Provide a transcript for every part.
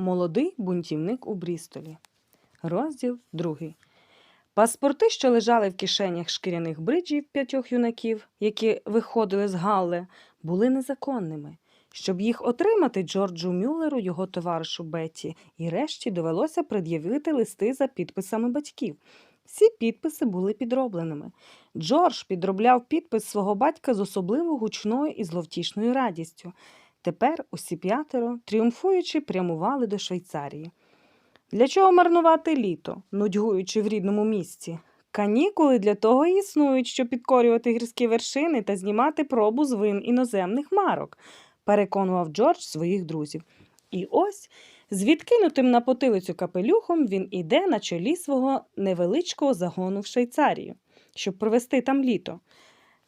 Молодий бунтівник у Брістолі. Розділ другий. Паспорти, що лежали в кишенях шкіряних бриджів п'ятьох юнаків, які виходили з Галле, були незаконними. Щоб їх отримати Джорджу Мюллеру, його товаришу Бетті, і решті довелося пред'явити листи за підписами батьків. Всі підписи були підробленими. Джордж підробляв підпис свого батька з особливо гучною і зловтішною радістю. Тепер усі п'ятеро, тріумфуючи, прямували до Швейцарії. Для чого марнувати літо, нудьгуючи в рідному місці? Канікули для того і існують, щоб підкорювати гірські вершини та знімати пробу з вин іноземних марок, переконував Джордж своїх друзів. І ось, з відкинутим на потилицю капелюхом, він іде на чолі свого невеличкого загону в Швейцарію, щоб провести там літо.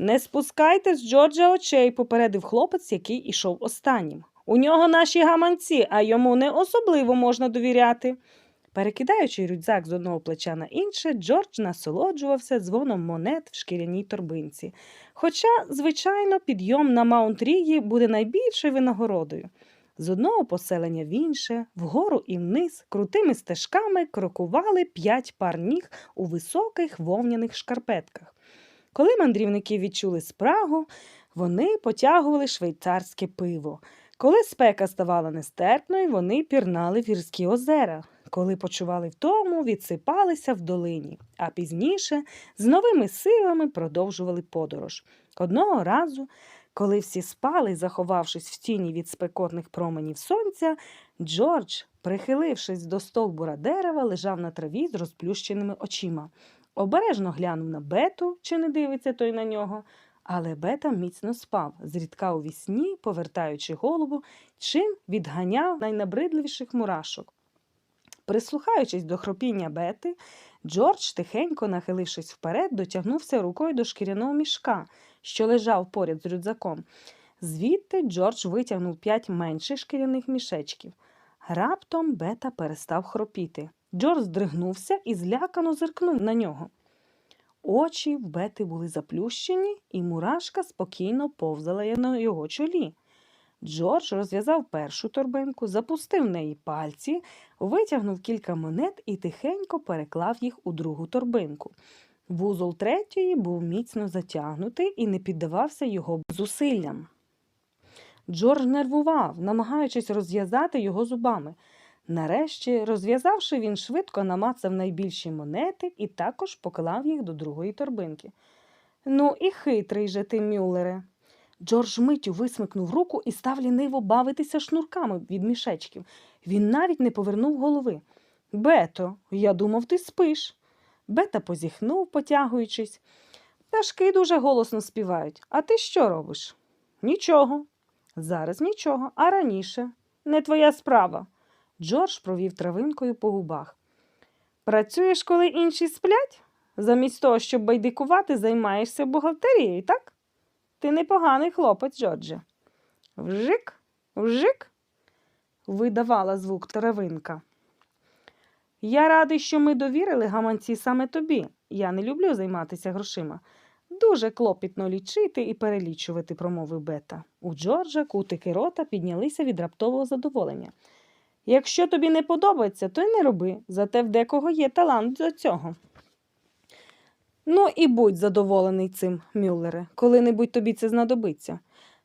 Не спускайте з Джорджа очей, попередив хлопець, який ішов останнім. У нього наші гаманці, а йому не особливо можна довіряти. Перекидаючи рюкзак з одного плеча на інше, Джордж насолоджувався дзвоном монет в шкіряній торбинці. Хоча, звичайно, підйом на Маунт Рігі буде найбільшою винагородою. З одного поселення в інше, вгору і вниз, крутими стежками крокували п'ять пар ніг у високих вовняних шкарпетках. Коли мандрівники відчули спрагу, вони потягували швейцарське пиво. Коли спека ставала нестерпною, вони пірнали в гірські озера. Коли почували втому, відсипалися в долині, а пізніше з новими силами продовжували подорож. Одного разу, коли всі спали, заховавшись в тіні від спекотних променів сонця, Джордж, прихилившись до стовбура дерева, лежав на траві з розплющеними очима. Обережно глянув на Бету, чи не дивиться той на нього, але Бета міцно спав, зрідка у вісні, повертаючи голову, чим відганяв найнабридливіших мурашок. Прислухаючись до хропіння Бети, Джордж, тихенько нахилившись вперед, дотягнувся рукою до шкіряного мішка, що лежав поряд з рюкзаком. Звідти Джордж витягнув п'ять менших шкіряних мішечків. Раптом Бета перестав хропіти. Джордж здригнувся і злякано зиркнув на нього. Очі в Бети були заплющені, і мурашка спокійно повзала на його чолі. Джордж розв'язав першу торбинку, запустив в неї пальці, витягнув кілька монет і тихенько переклав їх у другу торбинку. Вузол третьої був міцно затягнутий і не піддавався його зусиллям. Джордж нервував, намагаючись розв'язати його зубами. Нарешті, розв'язавши, він швидко намацав найбільші монети і також поклав їх до другої торбинки. Ну, і хитрий же ти, Мюллере. Джордж миттю висмикнув руку і став ліниво бавитися шнурками від мішечків. Він навіть не повернув голови. Бето, я думав, ти спиш. Бета позіхнув, потягуючись. Пташки дуже голосно співають. А ти що робиш? Нічого. Зараз нічого, а раніше. Не твоя справа. Джордж провів травинкою по губах. Працюєш, коли інші сплять? Замість того, щоб байдикувати, займаєшся бухгалтерією, так? Ти непоганий хлопець, Джордже. Вжик, вжик, видавала звук травинка. Я радий, що ми довірили гаманці саме тобі. Я не люблю займатися грошима. Дуже клопітно лічити і перелічувати, промовив Бета. У Джорджа кутики рота піднялися від раптового задоволення. Якщо тобі не подобається, то й не роби, зате в декого є талант до цього. Ну і будь задоволений цим, Мюллере, коли-небудь тобі це знадобиться.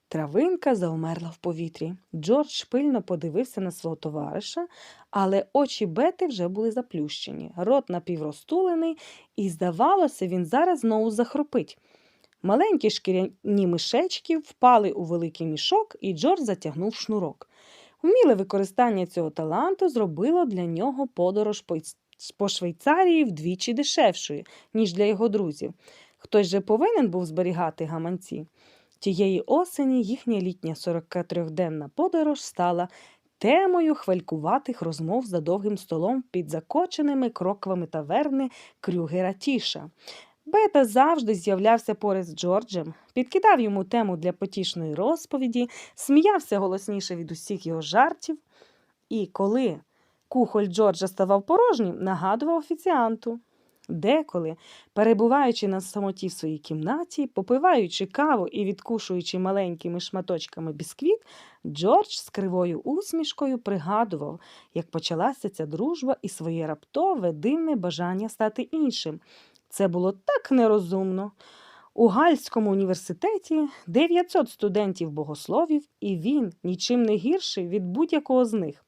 Травинка заумерла в повітрі. Джордж пильно подивився на свого товариша, але очі Бети вже були заплющені, рот напіврозтулений, і, здавалося, він зараз знову захропить. Маленькі шкіряні мишечки впали у великий мішок, і Джордж затягнув шнурок. Вміле використання цього таланту зробило для нього подорож по, Швейцарії вдвічі дешевшою, ніж для його друзів. Хтось же повинен був зберігати гаманці. Тієї осені їхня літня 43-денна подорож стала темою хвалькуватих розмов за довгим столом під закоченими кроквами таверни Крюгера Тіша. Бета завжди з'являвся поряд з Джорджем, підкидав йому тему для потішної розповіді, сміявся голосніше від усіх його жартів. І коли кухоль Джорджа ставав порожнім, нагадував офіціанту. Деколи, перебуваючи на самоті в своїй кімнаті, попиваючи каву і відкушуючи маленькими шматочками бісквіт, Джордж з кривою усмішкою пригадував, як почалася ця дружба і своє раптове дивне бажання стати іншим. Це було так нерозумно. У Гальському університеті 900 студентів богословів, і він нічим не гірший від будь-якого з них.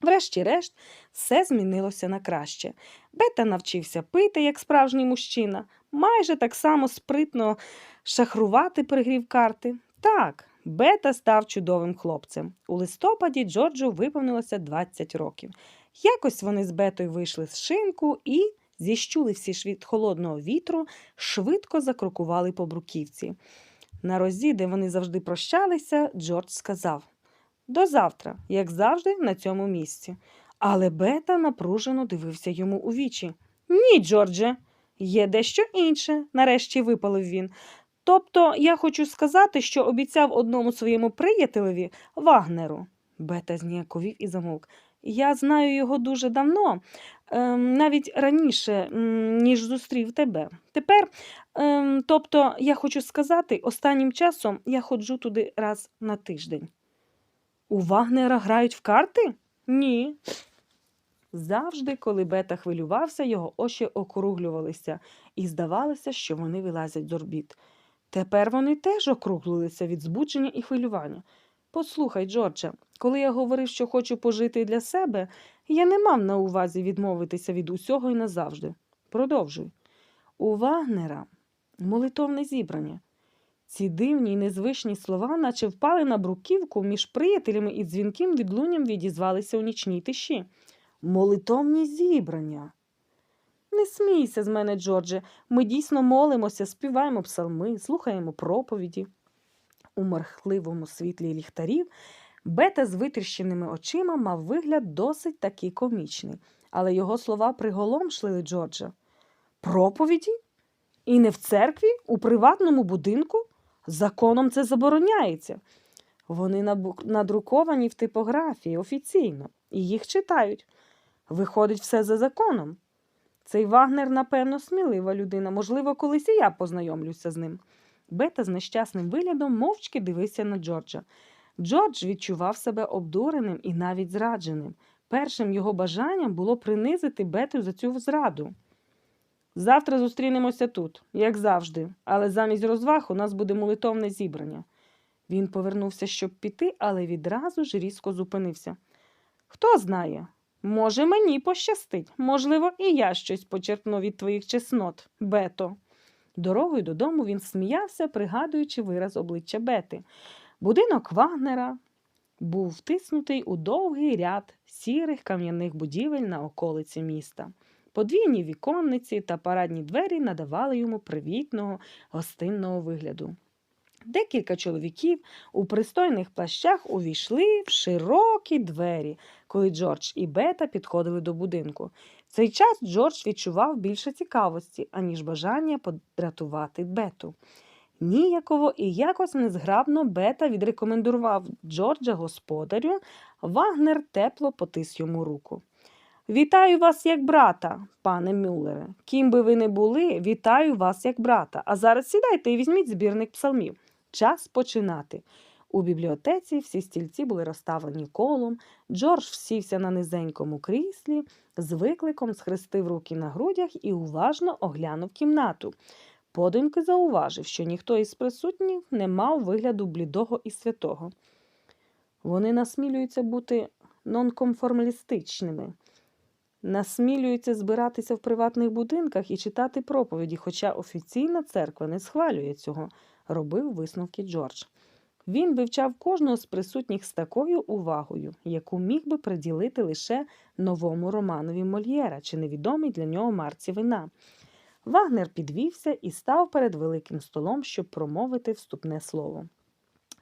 Врешті-решт, все змінилося на краще. Бета навчився пити, як справжній мужчина, майже так само спритно шахрувати перегрів карти. Так, Бета став чудовим хлопцем. У листопаді Джорджу виповнилося 20 років. Якось вони з Бетою вийшли з шинку і, зіщуливши від холодного вітру, швидко закрокували по бруківці. На розі, де вони завжди прощалися, Джордж сказав До завтра, як завжди, на цьому місці. Але Бета напружено дивився йому у вічі. Ні, Джордже, є дещо інше, нарешті випалив він. Тобто я хочу сказати, що обіцяв одному своєму приятелеві Вагнеру. Бета зніяковів і замовк. Я знаю його дуже давно, ем, навіть раніше, ніж зустрів тебе. Тепер, ем, тобто, я хочу сказати, останнім часом я ходжу туди раз на тиждень. У Вагнера грають в карти? Ні. Завжди, коли Бета хвилювався, його очі округлювалися, і здавалося, що вони вилазять з орбіт. Тепер вони теж округлилися від збудження і хвилювання. Послухай, Джордже, коли я говорив, що хочу пожити для себе, я не мав на увазі відмовитися від усього і назавжди. Продовжуй. У Вагнера молитовне зібрання. Ці дивні й незвичні слова, наче впали на бруківку між приятелями і дзвінким відлунням відізвалися у нічній тиші. Молитовні зібрання. Не смійся з мене, Джордже. Ми дійсно молимося, співаємо псалми, слухаємо проповіді. У морхливому світлі ліхтарів Бета з витріщеними очима мав вигляд досить таки комічний, але його слова приголомшили Джорджа. Проповіді? І не в церкві, у приватному будинку? Законом це забороняється. Вони надруковані в типографії офіційно, і їх читають. Виходить все за законом. Цей Вагнер, напевно, смілива людина. Можливо, колись і я познайомлюся з ним. Бета з нещасним виглядом мовчки дивився на Джорджа. Джордж відчував себе обдуреним і навіть зрадженим. Першим його бажанням було принизити Бету за цю зраду. Завтра зустрінемося тут, як завжди, але замість розваг у нас буде молитовне зібрання. Він повернувся, щоб піти, але відразу ж різко зупинився. Хто знає, може, мені пощастить, можливо, і я щось почерпну від твоїх чеснот, Бето. Дорогою додому він сміявся, пригадуючи вираз обличчя Бети. Будинок Вагнера був втиснутий у довгий ряд сірих кам'яних будівель на околиці міста. Подвійні віконниці та парадні двері надавали йому привітного гостинного вигляду. Декілька чоловіків у пристойних плащах увійшли в широкі двері, коли Джордж і Бета підходили до будинку. Цей час Джордж відчував більше цікавості, аніж бажання подратувати Бету. Ніяково і якось незграбно Бета відрекомендував Джорджа господарю, Вагнер тепло потис йому руку. Вітаю вас як брата, пане Мюллере. Ким би ви не були, вітаю вас як брата. А зараз сідайте і візьміть збірник псалмів. Час починати. У бібліотеці всі стільці були розставлені колом. Джордж всівся на низенькому кріслі, з викликом схрестив руки на грудях і уважно оглянув кімнату. Подумки зауважив, що ніхто із присутніх не мав вигляду блідого і святого. Вони насмілюються бути нонконформалістичними, насмілюються збиратися в приватних будинках і читати проповіді, хоча офіційна церква не схвалює цього, робив висновки Джордж. Він вивчав кожного з присутніх з такою увагою, яку міг би приділити лише новому романові Мольєра чи невідомій для нього марці вина. Вагнер підвівся і став перед великим столом, щоб промовити вступне слово.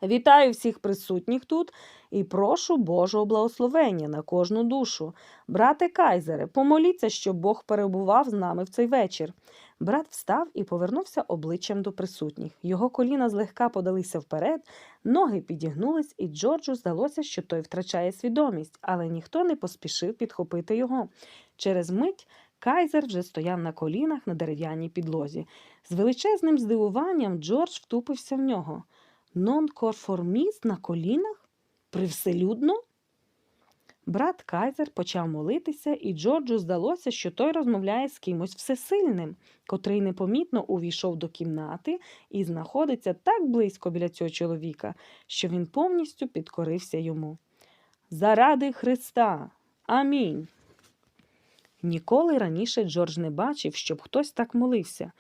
Вітаю всіх присутніх тут і прошу Божого благословення на кожну душу. Брате Кайзере, помоліться, щоб Бог перебував з нами в цей вечір. Брат встав і повернувся обличчям до присутніх. Його коліна злегка подалися вперед, ноги підігнулись, і Джорджу здалося, що той втрачає свідомість, але ніхто не поспішив підхопити його. Через мить Кайзер вже стояв на колінах на дерев'яній підлозі. З величезним здивуванням Джордж втупився в нього. Нонконформіст на колінах? Привселюдно? Брат Кайзер почав молитися, і Джорджу здалося, що той розмовляє з кимось всесильним, котрий непомітно увійшов до кімнати і знаходиться так близько біля цього чоловіка, що він повністю підкорився йому. Заради Христа! Амінь. Ніколи раніше Джордж не бачив, щоб хтось так молився.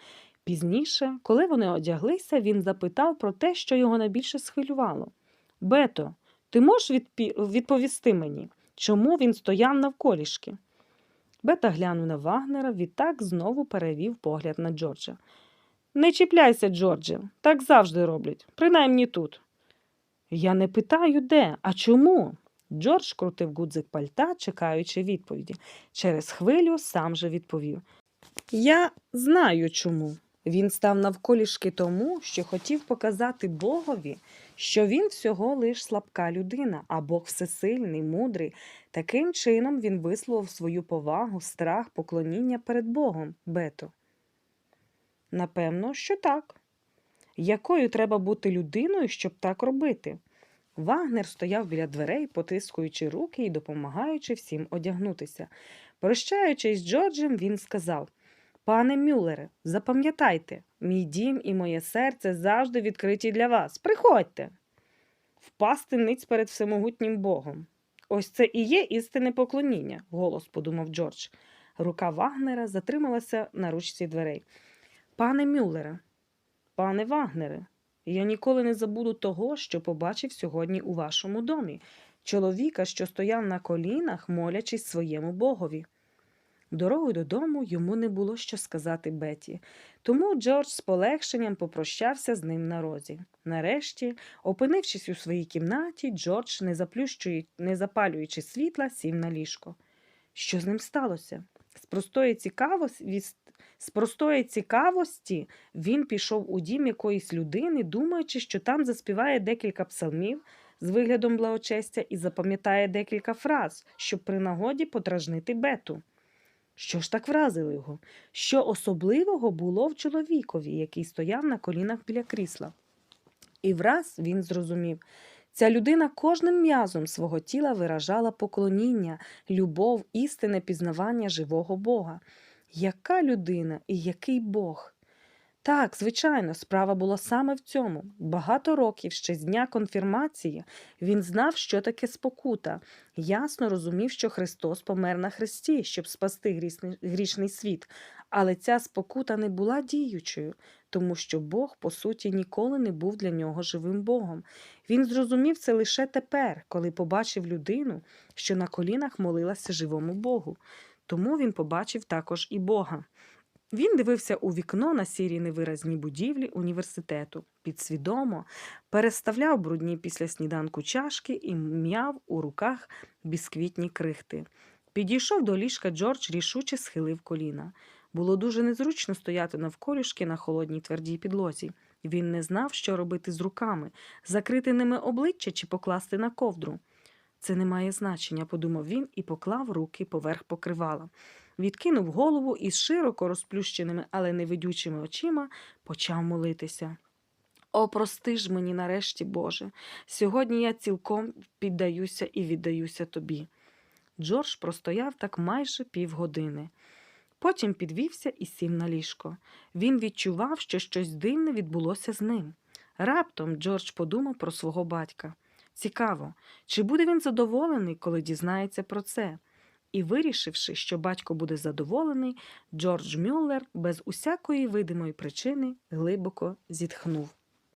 Пізніше, коли вони одяглися, він запитав про те, що його найбільше схвилювало. Бето, ти можеш відповісти мені, чому він стояв навколішки? Бета глянув на Вагнера, відтак знову перевів погляд на Джорджа. Не чіпляйся, Джордже, так завжди роблять, принаймні тут. Я не питаю, де, а чому? Джордж крутив гудзик пальта, чекаючи відповіді. Через хвилю сам же відповів. Я знаю чому. Він став навколішки тому, що хотів показати Богові, що він всього лиш слабка людина, а Бог всесильний, мудрий. Таким чином він висловив свою повагу, страх, поклоніння перед Богом, Бето. Напевно, що так. Якою треба бути людиною, щоб так робити? Вагнер стояв біля дверей, потискуючи руки і допомагаючи всім одягнутися. Прощаючись з Джорджем, він сказав Пане Мюллере, запам'ятайте, мій дім і моє серце завжди відкриті для вас. Приходьте. Впасти ниць перед всемогутнім Богом. Ось це і є істинне поклоніння, голос подумав Джордж. Рука Вагнера затрималася на ручці дверей. Пане Мюллере, пане Вагнере, я ніколи не забуду того, що побачив сьогодні у вашому домі, чоловіка, що стояв на колінах, молячись своєму богові. Дорогою додому йому не було що сказати Беті, тому Джордж з полегшенням попрощався з ним на розі. Нарешті, опинившись у своїй кімнаті, Джордж, не, заплющує- не запалюючи світла, сів на ліжко. Що з ним сталося? З простої цікавості, з простої цікавості він пішов у дім якоїсь людини, думаючи, що там заспіває декілька псалмів з виглядом благочестя і запам'ятає декілька фраз, щоб при нагоді подражнити бету. Що ж так вразило його? Що особливого було в чоловікові, який стояв на колінах біля крісла? І враз він зрозумів. Ця людина кожним м'язом свого тіла виражала поклоніння, любов, істинне пізнавання живого Бога. Яка людина і який Бог? Так, звичайно, справа була саме в цьому. Багато років ще з дня конфірмації він знав, що таке спокута, ясно розумів, що Христос помер на хресті, щоб спасти грішний світ. Але ця спокута не була діючою, тому що Бог, по суті, ніколи не був для нього живим Богом. Він зрозумів це лише тепер, коли побачив людину, що на колінах молилася живому Богу. Тому він побачив також і Бога. Він дивився у вікно на сірі невиразні будівлі університету, підсвідомо переставляв брудні після сніданку чашки і м'яв у руках бісквітні крихти. Підійшов до ліжка Джордж рішуче схилив коліна. Було дуже незручно стояти навколішки на холодній твердій підлозі. Він не знав, що робити з руками, закрити ними обличчя чи покласти на ковдру. Це не має значення, подумав він і поклав руки поверх покривала. Відкинув голову і з широко розплющеними, але невидючими очима почав молитися. О, прости ж мені нарешті, Боже. Сьогодні я цілком піддаюся і віддаюся тобі. Джордж простояв так майже півгодини. Потім підвівся і сів на ліжко. Він відчував, що щось дивне відбулося з ним. Раптом Джордж подумав про свого батька. Цікаво, чи буде він задоволений, коли дізнається про це? І, вирішивши, що батько буде задоволений, Джордж Мюллер без усякої видимої причини глибоко зітхнув.